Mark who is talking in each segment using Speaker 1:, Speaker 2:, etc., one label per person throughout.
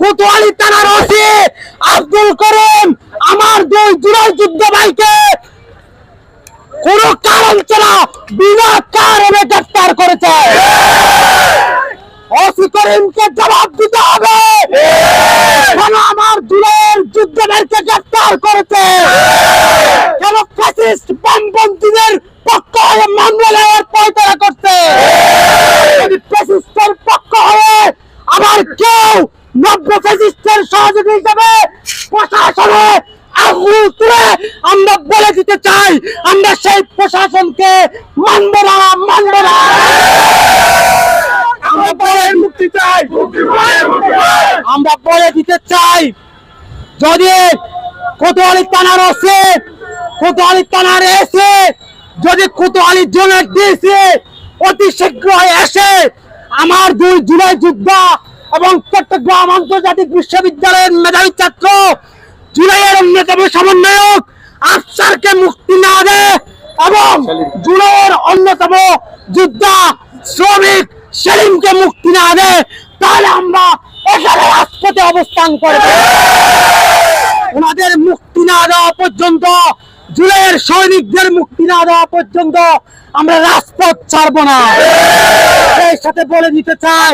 Speaker 1: কোতোয়ালি থানার ওসি আব্দুল করিম, আমার দুই জুলাই যুদ্ধ ভাইকে কোন কারণ ছাড়া বিনা কারণে গ্রেফতার করেছে। ওসি করিমকে জবাব দিতে হবে। কেন আমার দুলের যুদ্ধ ভাইকে গ্রেফতার করেছে? কেন ফ্যাসিস্ট বামপন্থীদের পক্ষ হয়ে মামলা নেওয়ার পয়তারা করছে? ফ্যাসিস্টের পক্ষ হয়ে আবার কেউ নব্য সহযোগী হিসেবে প্রশাসনে আমরা বলে দিতে চাই, আমরা সেই প্রশাসনকে মানব না মানব না। আমরা বলে মুক্তি চাই আমরা বলে দিতে চাই, যদি কোতোয়ালি থানার ওসি, কোতোয়ালি থানার এসে, যদি কোতোয়ালি জোনের দিয়েছে, অতি শীঘ্রই এসে, আমার দুই জুলাই যোদ্ধা এবং চট্টগ্রাম আন্তর্জাতিক বিশ্ববিদ্যালয়ের মেধাবী ছাত্র, জুলাইয়ের অন্যতম সমন্বয়ক আফসারকে মুক্তি না দেয় এবং জুলাইয়ের অন্যতম যোদ্ধা শ্রমিক সেলিমকে মুক্তি না দেয় তাহলে আমরা এখানে রাজপথে অবস্থান করব। ওনাদের মুক্তি না দেওয়া পর্যন্ত, জুলাইয়ের সৈনিকদের মুক্তি না দেওয়া পর্যন্ত আমরা রাজপথ ছাড়বো না। সেই সাথে বলে দিতে চাই।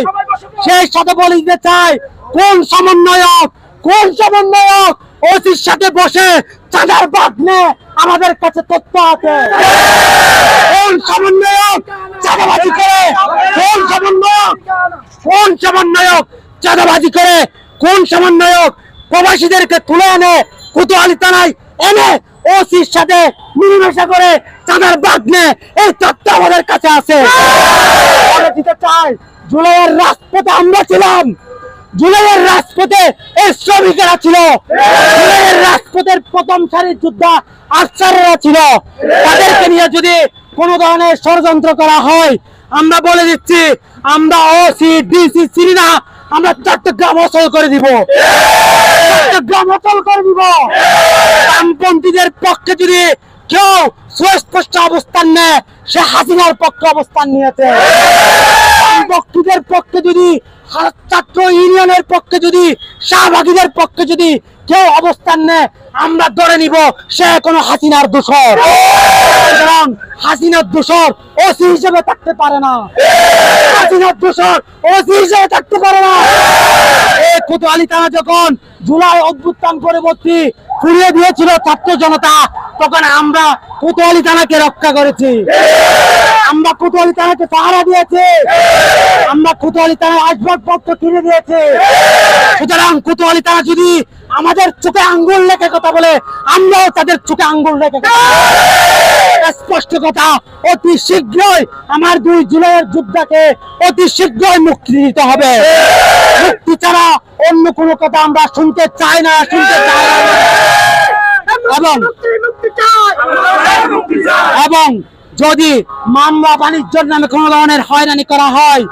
Speaker 1: সেই সাথে বলে দিতে চাই, কোন সমন্বয়ক কোন সমন্বয়ক ওসির সাথে বসে চাঁদার বাগনে আমাদের কাছে তথ্য আছে? কোন সমন্বয়ক চাঁদাবাজি করে? কোন সমন্বয়ক কোন সমন্বয়ক চাঁদাবাজি করে? কোন সমন্বয়ক প্রবাসীদেরকে তুলে এনে কুতুয়ালি থানায় এনে ওসির সাথে মিলেমিশা করে চাঁদার বাগনে এই তথ্য আমাদের কাছে আছে। জুলাইয়ের রাজপথে আমরা ছিলাম। জুলাইয়ের রাজপথে এই শ্রমিকেরা ছিল। জুলাইয়ের রাজপথের প্রথম সারির যোদ্ধা আফসারেরা ছিল। তাদেরকে নিয়ে যদি কোন ধরনের ষড়যন্ত্র করা হয়, আমরা বলে দিচ্ছি, আমরা ওসি, ডিসি চিনি না আমরা চট্টগ্রাম অচল করে দিব। চট্টগ্রাম অচল করে দিব। বামপন্থীদের পক্ষে যদি কেউ সুস্পষ্ট অবস্থান নেয়, সে হাসিনার পক্ষে অবস্থান নিয়েছে। পক্ষে যদি ছাত্র ইউনিয়নের পক্ষে যদি, শাহবাগীদের পক্ষে যদি কেউ অবস্থান নেয়, আমরা ধরে নিব সে কোনো হাসিনার দোষর। সুতরাং হাসিনার দোষর ওসি হিসেবে থাকতে পারে না। হাসিনার দোষর ওসি হিসেবে থাকতে পারে না। কোতোয়ালি থানা যখন জুলাই অভ্যুত্থান পরবর্তী ফিরিয়ে দিয়েছিল ছাত্র জনতা, তখন আমরা কোতোয়ালি থানাকে রক্ষা করেছি। আমরা কোতোয়ালি থানাকে পাহারা দিয়েছি। আমরা কোতোয়ালি থানার আসবাবপত্র কিনে দিয়েছি। সুতরাং কোতোয়ালি থানা যদি আমাদের চোখে আঙ্গুল রেখে কথা বলে, আমরাও তাদের চোখে আঙ্গুল রেখে স্পষ্ট কথা, অতি শীঘ্রই আমার দুই জুলাইয়ের যোদ্ধাকে অতি শীঘ্রই মুক্তি দিতে হবে। মুক্তি ছাড়া অন্য কোনো কথা আমরা শুনতে চাই না, শুনতে চাই এবং এবং যদি মামলা বাণিজ্যের নামে কোনো ধরনের হয়রানি করা হয়